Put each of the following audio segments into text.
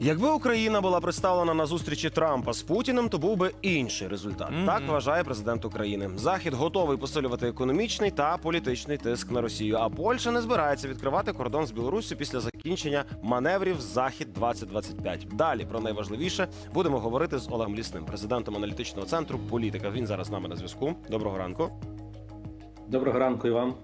Якби Україна була представлена на зустрічі Трампа з Путіним, то був би інший результат. Мгм. Так вважає президент України. Захід готовий посилювати економічний та політичний тиск на Росію. А Польща не збирається відкривати кордон з Білоруссю після закінчення маневрів Захід 2025 Далі про найважливіше будемо говорити з Олегом Лісним, президентом аналітичного центру Політика. Він зараз з нами на зв'язку. Доброго ранку. Доброго ранку і вам.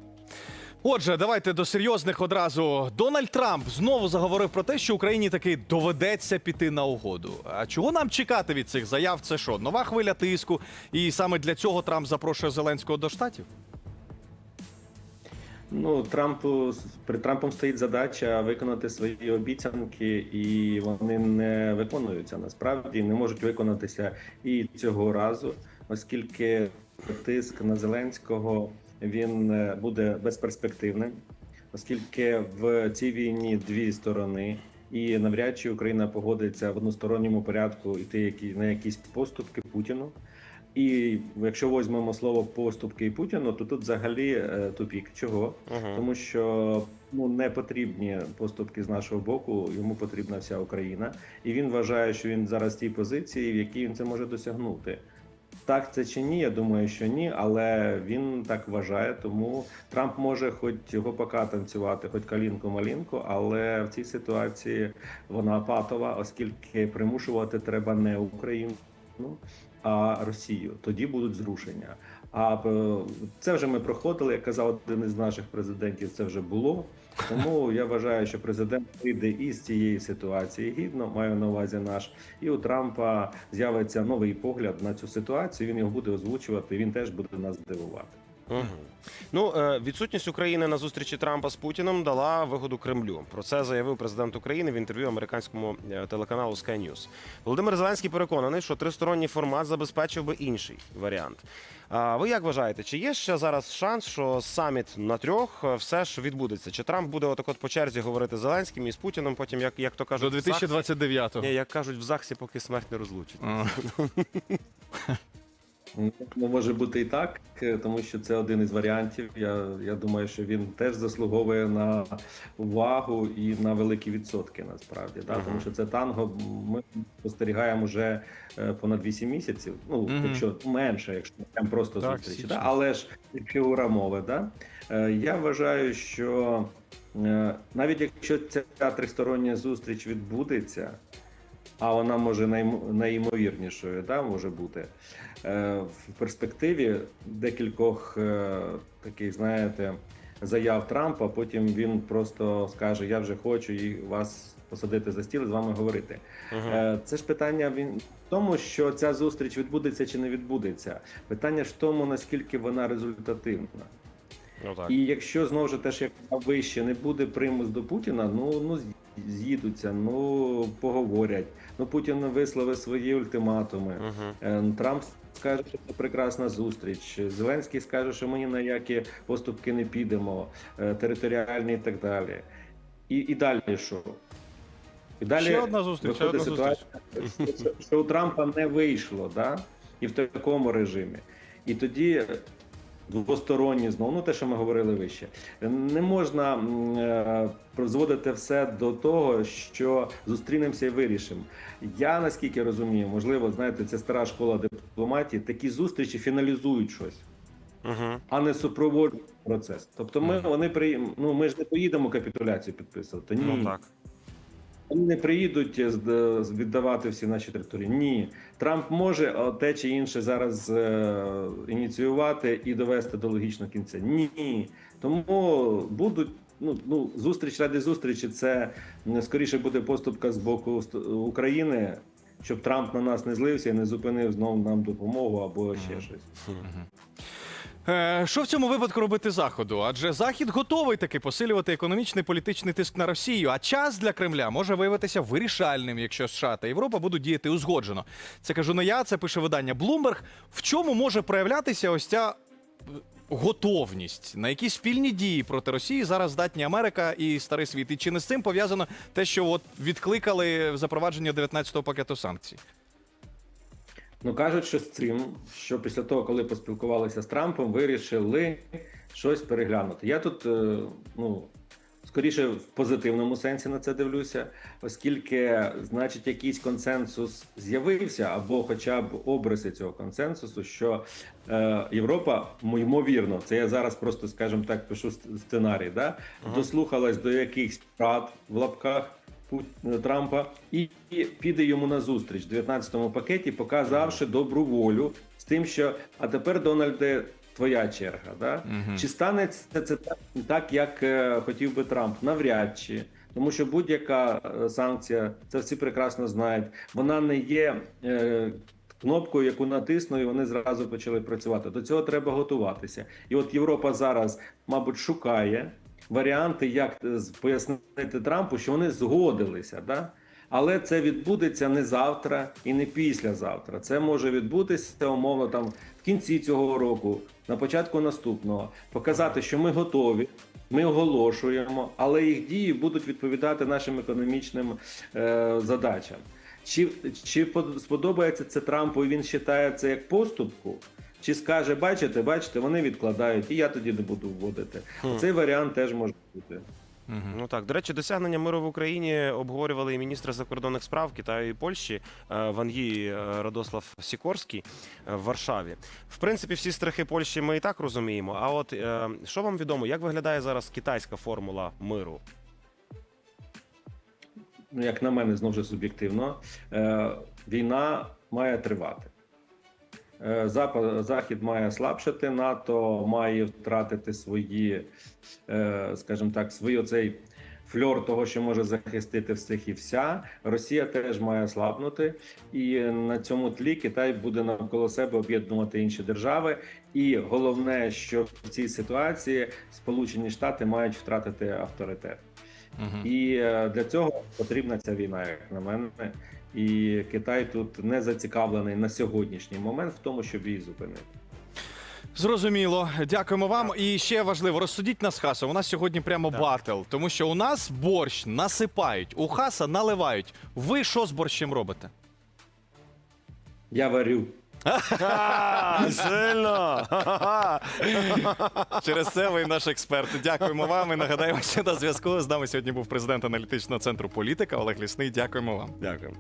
Отже, давайте до серйозних одразу. Дональд Трамп знову заговорив про те, що Україні таки доведеться піти на угоду. А чого нам чекати від цих заяв? Це що? Нова хвиля тиску? І саме для цього Трамп запрошує Зеленського до штатів? Ну Трампу перед Трампом стоїть задача виконати свої обіцянки, і вони не виконуються насправді не можуть виконатися і цього разу, оскільки тиск на Зеленського він е, буде безперспективним, оскільки в цій війні дві сторони. І навряд чи Україна погодиться в односторонньому порядку йти які на якісь поступки Путіну. І якщо візьмемо слово поступки Путіну, то тут взагалі е, тупік. Чого? Угу. Тому що ну не потрібні поступки з нашого боку, йому потрібна вся Україна, і він вважає, що він зараз в тій позиції, в якій він це може досягнути. Так це чи ні? Я думаю, що ні, але він так вважає. Тому Трамп може хоч гопака танцювати, хоч калінку-малінку, але в цій ситуації вона патова, оскільки примушувати треба не Україну. А Росію тоді будуть зрушення. А е, це вже ми проходили, як казав один із наших президентів. Це вже було. Тому я вважаю, що президент вийде із цієї ситуації гідно, маю на увазі наш, і у Трампа з'явиться новий погляд на цю ситуацію. Він його буде озвучувати. Він теж буде нас дивувати. Угу. Ну, е, відсутність України на зустрічі Трампа з Путіним дала вигоду Кремлю. Про це заявив президент України в інтерв'ю американському е, телеканалу Sky News. Володимир Зеленський переконаний, що тристоронній формат забезпечив би інший варіант. А ви як вважаєте, чи є ще зараз шанс, що саміт на трьох е, все ж відбудеться? Чи Трамп буде отак от по черзі говорити з Зеленським і з Путіним, потім як, як то кажуть, До в ЗАГСі? 2029-го. Ні, як кажуть в ЗАГСі, поки смерть не розлучить. Ну, може бути і так, е, тому що це один із варіантів. Я, я думаю, що він теж заслуговує на увагу і на великі відсотки. Насправді, да? Тому що це танго ми спостерігаємо вже е, понад 8 місяців. Ну, якщо менше, якщо прям просто Так, зустрічі, да? але ж фігура мови. Да? Е, Я вважаю, що навіть якщо ця тристороння зустріч відбудеться, а вона може найімовірнішою, да, може бути е, в перспективі декількох е, таких, знаєте, заяв Трампа. Потім він просто скаже: Я вже хочу і вас посадити за стіл і з вами говорити. Мгм. Е, Це ж питання він в тому, що ця зустріч відбудеться чи не відбудеться. Питання ж в тому, наскільки вона результативна. Ну, так. І якщо знову ж теж як вище не буде примус до Путіна, ну ну з'їдуться, ну поговорять. Ну Путін висловив свої ультиматуми. Е, Трамп скаже, що це прекрасна зустріч. Зеленський скаже, що ми ні на які поступки не підемо, е, територіальні і так далі. І, і далі що? І далі Ще одна зустріч, ще одна ситуація, що, що у Трампа не вийшло, да? і в такому режимі. І тоді двосторонні знову, ну те, що ми говорили вище, не можна е, розводити все до того, що зустрінемося і вирішимо. Я наскільки розумію, можливо, знаєте, це стара школа дипломатії. Такі зустрічі фіналізують щось, Мгм. а не супроводжують процес. Тобто, ми вони при ну ми ж не поїдемо капітуляцію підписувати. Ні, Ну так. Вони не приїдуть е, з- віддавати всі наші території. Ні, Трамп може е, те чи інше зараз е, ініціювати і довести до логічного кінця. Ні, тому будуть. Ну, ну, зустріч ради зустрічі, це скоріше буде поступка з боку України, щоб Трамп на нас не злився і не зупинив знову нам допомогу або ще щось. Е, Що в цьому випадку робити заходу? Адже захід готовий таки посилювати економічний політичний тиск на Росію. А час для Кремля може виявитися вирішальним, якщо США та Європа будуть діяти узгоджено. Це кажу не я, це пише видання Bloomberg. В чому може проявлятися ось ця е, готовність на якісь спільні дії проти Росії зараз здатні Америка і старий світ. І чи не з цим пов'язано те, що от відкликали запровадження 19-го пакету санкцій? Ну кажуть, що з цим, що після того, коли поспілкувалися з Трампом, вирішили щось переглянути. Я тут е, ну скоріше в позитивному сенсі на це дивлюся, оскільки, значить, якийсь консенсус з'явився, або хоча б обриси цього консенсусу, що е, Європа, ймовірно, це я зараз просто, скажімо так, пишу сценарій, да, дослухалась до якихось прад в лапках. Пу- Трампа і піде йому на зустріч в 19-му пакеті, показавши добру волю з тим, що а тепер Дональде, твоя черга. Да? Мгм. Чи станеться це так, так, як е, хотів би Трамп? Навряд чи. Тому що будь-яка е, санкція, це всі прекрасно знають, вона не є е, кнопкою, яку натиснули, і вони зразу почали працювати. До цього треба готуватися. І от Європа зараз, мабуть, шукає варіанти, як е, пояснити Трампу, що вони згодилися. Да? Але це відбудеться не завтра і не післязавтра. Це може відбутися умовно там в кінці цього року, на початку наступного, показати, що ми готові. Ми оголошуємо, але їх дії будуть відповідати нашим економічним е, задачам. Чи, чи под- сподобається це Трампу, і він вважає це як поступку? Чи скаже, бачите, бачите, вони відкладають, і я тоді не буду вводити. Цей варіант теж може бути. Мгм. Ну так, до речі, досягнення миру в Україні обговорювали і міністри закордонних справ Китаю і Польщі е, Ван е, Радослав Сікорський е, в Варшаві. В принципі, всі страхи Польщі ми і так розуміємо. А от е, що вам відомо, як виглядає зараз китайська формула миру? ну як на мене, знову ж суб'єктивно, е, війна має тривати. Е, Запад, Захід має слабшати, НАТО має втратити свої, е, скажімо так, свій оцей фльор того, що може захистити всіх і вся. Росія теж має слабнути, і на цьому тлі Китай буде навколо себе об'єднувати інші держави. І головне, що в цій ситуації Сполучені Штати мають втратити авторитет. Мгм. І е, для цього потрібна ця війна, як на мене. І Китай тут не зацікавлений на сьогоднішній момент в тому, щоб її зупинити. Зрозуміло, дякуємо вам. І ще важливо, розсудіть нас хасом. У нас сьогодні прямо Так. батл, тому що у нас борщ насипають, у хаса наливають. Ви що з борщем робите? Я варю. Сильно! Через це ви наш експерт. Дякуємо вам. І нагадаємо, що на зв'язку з нами сьогодні був президент аналітичного центру політика Олег Лісний. Дякуємо вам. Дякую.